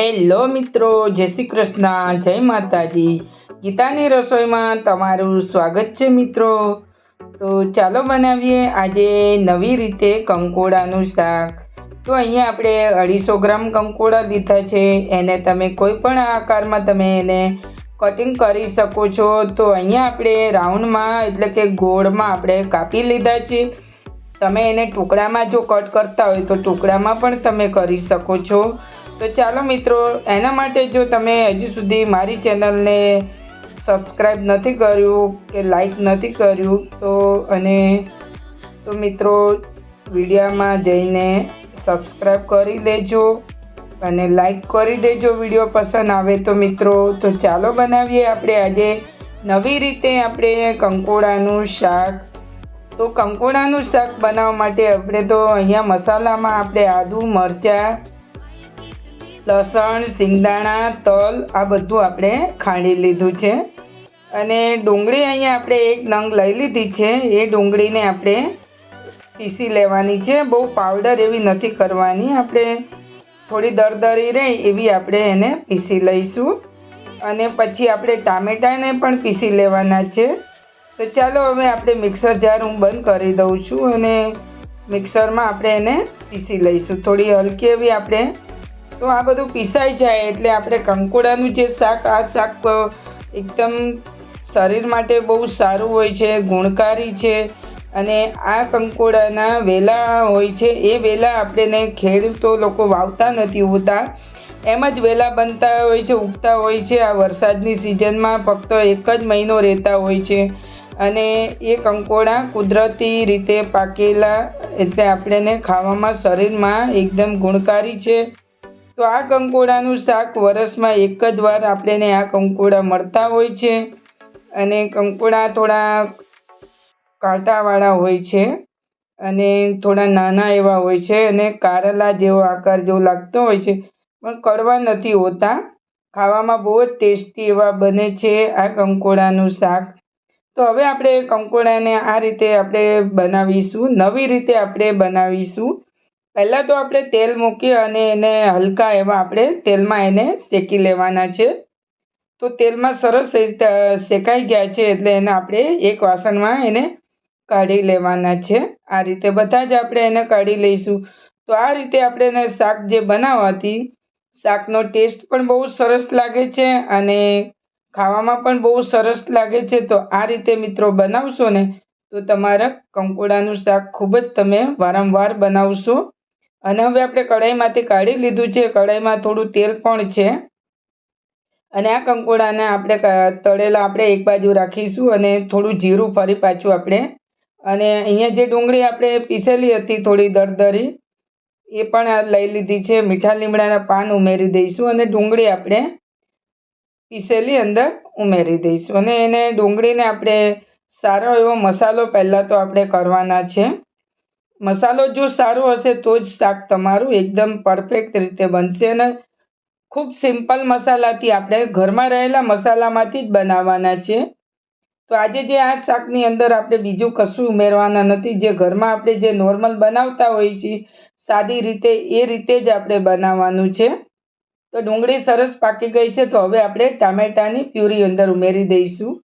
Hello મિત્રો, જય શ્રી કૃષ્ણ, જય માતાજી. ગીતાની રસોઈમાં તમારું સ્વાગત છે મિત્રો. તો ચાલો બનાવીએ આજે નવી રીતે કંકોડાનું શાક. તો અહીંયા આપણે અઢીસો ગ્રામ કંકોડા લીધા છે. એને તમે કોઈ પણ આકારમાં તમે એને કટિંગ કરી શકો છો. તો અહીંયા આપણે રાઉન્ડમાં, એટલે કે ગોળમાં આપણે કાપી લીધા છે. તમે એને ટુકડામાં જો કટ કરતા હોય તો ટુકડામાં પણ તમે કરી શકો છો. તો ચાલો મિત્રો, એના માટે જો તમે હજી સુધી મારી ચેનલને સબસ્ક્રાઈબ નથી કર્યું કે લાઈક નથી કર્યું, તો અને તો મિત્રો, વિડીયામાં જઈને સબસ્ક્રાઈબ કરી દેજો અને લાઈક કરી દેજો વીડિયો પસંદ આવે તો મિત્રો. તો ચાલો બનાવીએ આપણે આજે નવી રીતે આપણે કંકોડાનું શાક તો કંકોડાનું શાક બનાવવા માટે આપણે તો અહીંયા મસાલામાં આપણે આદુ, મરચાં, લસણ, સિંગદાણા, તલ આ બધું આપણે ખાંડી લીધું છે. અને ડુંગળી અહીંયા આપણે એક નંગ લઈ લીધી છે. એ ડુંગળીને આપણે પીસી લેવાની છે. બહુ પાવડર એવી નથી કરવાની. આપણે થોડી દરદરી રહે એવી આપણે એને પીસી લઈશું. અને પછી આપણે ટામેટાને પણ પીસી લેવાના છે. તો ચાલો હવે આપણે મિક્સર જાર હું બંધ કરી દઉં છું અને મિક્સરમાં આપણે એને પીસી લઈશું. થોડી હલકી એવી આપણે. તો આ બધું પીસાઈ જાય એટલે આપણે કંકોડાનું જે શાક, આ શાક એકદમ શરીર માટે બહુ સારું હોય છે, ગુણકારી છે અને આ કંકોડાના વેલા હોય છે, એ વેલા આપણે ખેડૂતો લોકો વાવતા નથી હોતા. એમ જ વેલા બનતા હોય છે, ઉગતા હોય છે, આ વરસાદની સિઝનમાં ફક્ત એક જ મહિનો રહેતા હોય છે. અને એ કંકોડા કુદરતી રીતે પાકેલા એટલે આપણને ખાવામાં શરીરમાં એકદમ ગુણકારી છે. તો આ કંકોડાનું શાક વરસમાં એક જ વાર આપણને આ કંકોડા મળતા હોય છે. અને કંકોડા થોડા કાંટાવાળા હોય છે અને થોડા નાના એવા હોય છે અને કારેલા જેવો આકાર જેવો લાગતો હોય છે. પણ કડવા નથી હોતા. ખાવામાં બહુ જ ટેસ્ટી એવા બને છે આ કંકોડાનું શાક. તો હવે આપણે કંકોડાને આ રીતે આપણે બનાવીશું. નવી રીતે આપણે બનાવીશું. પહેલાં તો આપણે તેલ મૂકી અને એને હલકા એવા આપણે તેલમાં એને શેકી લેવાના છે. તો તેલમાં સરસ રીતે શેકાઈ ગયા છે એટલે એને આપણે એક વાસણમાં એને કાઢી લેવાના છે. આ રીતે બધા જ આપણે એને કાઢી લઈશું. તો આ રીતે આપણે એને શાક જે બનાવવાથી, શાકનો ટેસ્ટ પણ બહુ સરસ લાગે છે અને ખાવામાં પણ બહુ સરસ લાગે છે, તો આ રીતે મિત્રો બનાવશો ને, તો તમારા કંકોડાનું શાક ખૂબ જ તમે વારંવાર બનાવશો. અને હવે આપણે કઢાઈમાંથી કાઢી લીધું છે, કઢાઈમાં થોડું તેલ પણ છે. અને આ કંકોડાને આપણે તળેલા આપણે એક બાજુ રાખીશું અને થોડું જીરું ફરી પાછું આપણે, અને અહીંયા જે ડુંગળી આપણે પીસેલી હતી થોડી દરદરી, એ પણ લઈ લીધી છે. મીઠા લીમડાના પાન ઉમેરી દઈશું અને ડુંગળી આપણે પીસેલી અંદર ઉમેરી દઈશું. અને એને ડુંગળીને આપણે સારો એવો મસાલો પહેલાં તો આપણે કરવાના છે. મસાલો જો સારો હશે તો જ શાક તમારું એકદમ પરફેક્ટ રીતે બનશે અને ખૂબ સિમ્પલ મસાલાથી આપણે ઘરમાં રહેલા મસાલામાંથી જ બનાવવાના છે. તો આજે જે આ શાકની અંદર આપણે બીજું કશું ઉમેરવાના નથી. જે ઘરમાં આપણે જે નોર્મલ બનાવતા હોઈએ છીએ, સાદી રીતે એ રીતે જ આપણે બનાવવાનું છે. તો ડુંગળી સરસ પાકી ગઈ છે, તો હવે આપણે ટામેટાની પ્યુરી અંદર ઉમેરી દઈશું.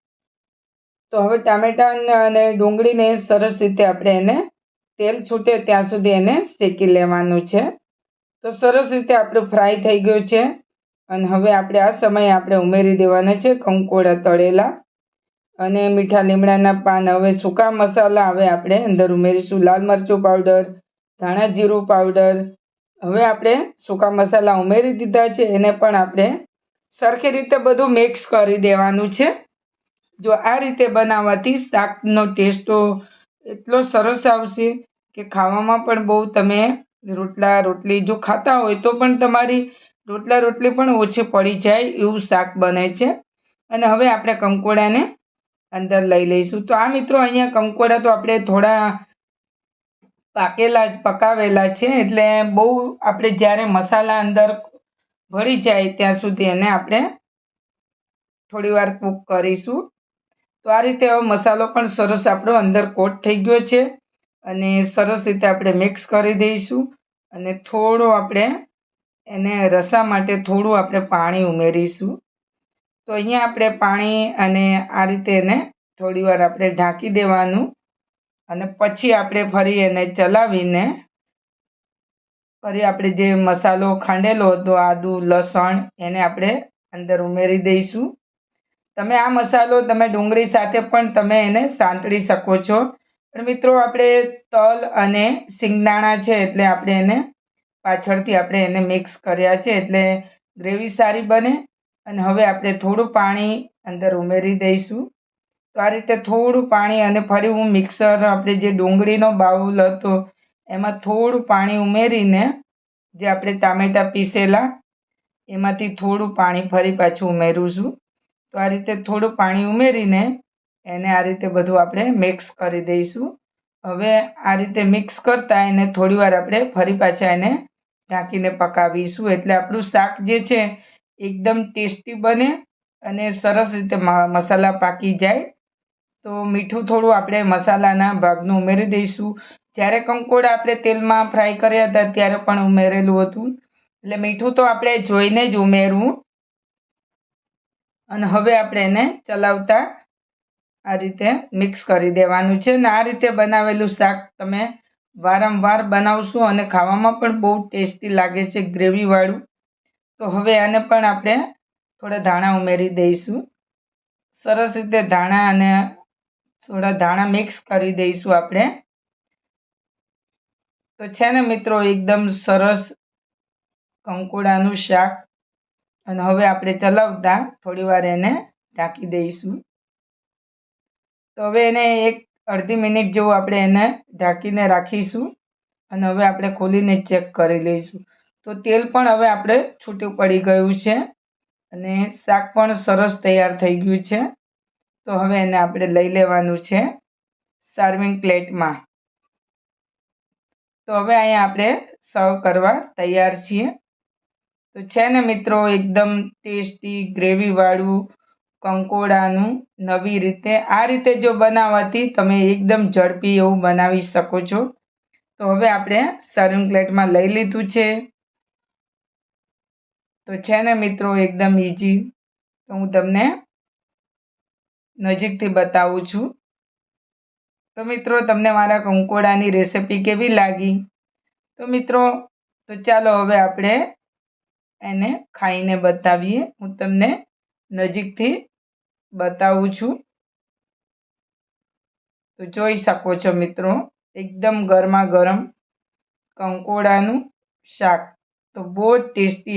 તો હવે ટામેટા અને ડુંગળીને સરસ રીતે આપણે એને તેલ છૂટે ત્યાં સુધી એને શેકી લેવાનું છે. તો સરસ રીતે આપણું ફ્રાય થઈ ગયું છે. અને હવે આપણે આ સમયે આપણે ઉમેરી દેવાના છે કંકોડા તળેલા. અને મીઠા લીમડાના પાન, હવે સૂકા મસાલા, હવે આપણે અંદર ઉમેરીશું લાલ મરચું પાવડર, ધાણા જીરું પાવડર હવે આપણે સૂકા મસાલા ઉમેરી દીધા છે, એને પણ આપણે સરખી રીતે બધું મિક્સ કરી દેવાનું છે. જો આ રીતે બનાવવાથી શાકનો ટેસ્ટ એટલો સરસ આવશે કે ખાવામાં પણ બહુ તમે રોટલા, રોટલી જો ખાતા હોય તો પણ તમારી રોટલા, રોટલી પણ ઓછી પડી જાય એવું શાક બને છે. અને હવે આપણે કંકોડાને અંદર લઈ લઈશું. તો આ મિત્રો અહીંયા કંકોડા તો આપણે થોડા પાકેલા પકાવેલા છે, એટલે બહુ આપણે જ્યારે મસાલા અંદર ભળી જાય ત્યાં સુધી એને આપણે થોડી વાર કૂક કરીશું. તો આ રીતે હવે મસાલો પણ સરસ આપણો અંદર કોટ થઈ ગયો છે અને સરસ રીતે આપણે મિક્સ કરી દઈશું અને થોડો આપણે એને રસા માટે થોડું આપણે પાણી ઉમેરીશું. તો અહીંયા આપણે પાણી અને આ રીતે એને થોડી વાર આપણે ઢાંકી દેવાનું. અને પછી આપણે ફરી એને ચલાવીને, ફરી આપણે જે મસાલો ખાંડેલો હતો, આદુ, લસણ, એને આપણે અંદર ઉમેરી દઈશું. તમે આ મસાલો તમે ડુંગળી સાથે પણ તમે એને સાંતળી શકો છો. પણ મિત્રો, આપણે તલ અને સિંગદાણા છે એટલે આપણે એને પાછળથી આપણે એને મિક્સ કર્યા છે એટલે ગ્રેવી સારી બને. અને હવે આપણે થોડું પાણી અંદર ઉમેરી દઈશું. તો આ રીતે થોડું પાણી અને ફરી હું મિક્સર આપણે જે ડુંગળીનો બાઉલ હતો, એમાં થોડું પાણી ઉમેરીને જે આપણે ટામેટાં પીસેલા, એમાંથી થોડું પાણી ફરી પાછું ઉમેરું છું. તો આ રીતે થોડું પાણી ઉમેરીને એને આ રીતે બધું આપણે મિક્સ કરી દઈશું. હવે આ રીતે મિક્સ કરતાં એને થોડી વાર આપણે ફરી પાછા એને ઢાંકીને પકાવીશું. એટલે આપણું શાક જે છે, એકદમ ટેસ્ટી બને અને સરસ રીતે મસાલા પાકી જાય. તો મીઠું થોડું આપણે મસાલાના ભાગનું ઉમેરી દઈશું. જ્યારે કંકોડ આપણે તેલમાં ફ્રાય કર્યા હતા ત્યારે પણ ઉમેરેલું હતું. એટલે મીઠું તો આપણે જોઈને જ ઉમેરવું. અને હવે આપણે એને ચલાવતા આ રીતે મિક્સ કરી દેવાનું છે. ને આ રીતે બનાવેલું શાક તમે વારંવાર બનાવશો અને ખાવામાં પણ બહુ ટેસ્ટી લાગે છે ગ્રેવીવાળું. તો હવે આને પણ આપણે થોડા ધાણા ઉમેરી દઈશું. સરસ રીતે ધાણા અને થોડા ધાણા મિક્સ કરી દઈશું આપણે. તો છે ને મિત્રો, એકદમ સરસ કંકોડાનું શાક. અને હવે આપણે ચલાવતા, થોડી વાર એને ઢાંકી દઈશું. તો હવે એને એક અડધી મિનિટ જેવું આપણે એને ઢાંકીને રાખીશું. અને હવે આપણે ખોલીને ચેક કરી લઈશું. તો તેલ પણ હવે આપણે છૂટું પડી ગયું છે. અને શાક પણ સરસ તૈયાર થઈ ગયું છે. તો હવે એને આપણે લઈ લેવાનું છે સર્વિંગ પ્લેટમાં. તો હવે અહીંયા આપણે સર્વ કરવા તૈયાર છીએ. તો છે ને મિત્રો એકદમ ટેસ્ટી ગ્રેવીવાળું કંકોડાનું નવી રીતે. આ રીતે જો બનાવવાથી તમે એકદમ ઝડપી એવું બનાવી શકો છો. તો હવે આપણે સર્વિંગ પ્લેટમાં લઈ લીધું છે. તો છે ને મિત્રો એકદમ ઇઝી તો હું તમને નજીકથી બતાવું છું. તો મિત્રો, તમને મારા કંકોડાની રેસિપી કેવી લાગી? તો મિત્રો, તો ચાલો હવે આપણે એને ખાઈને બતાવીએ. હું તમને નજીકથી બતાવું છું. તો જોઈ શકો છો મિત્રો, એકદમ ગરમા ગરમ કંકોડાનું શાક. તો બહુ જ ટેસ્ટી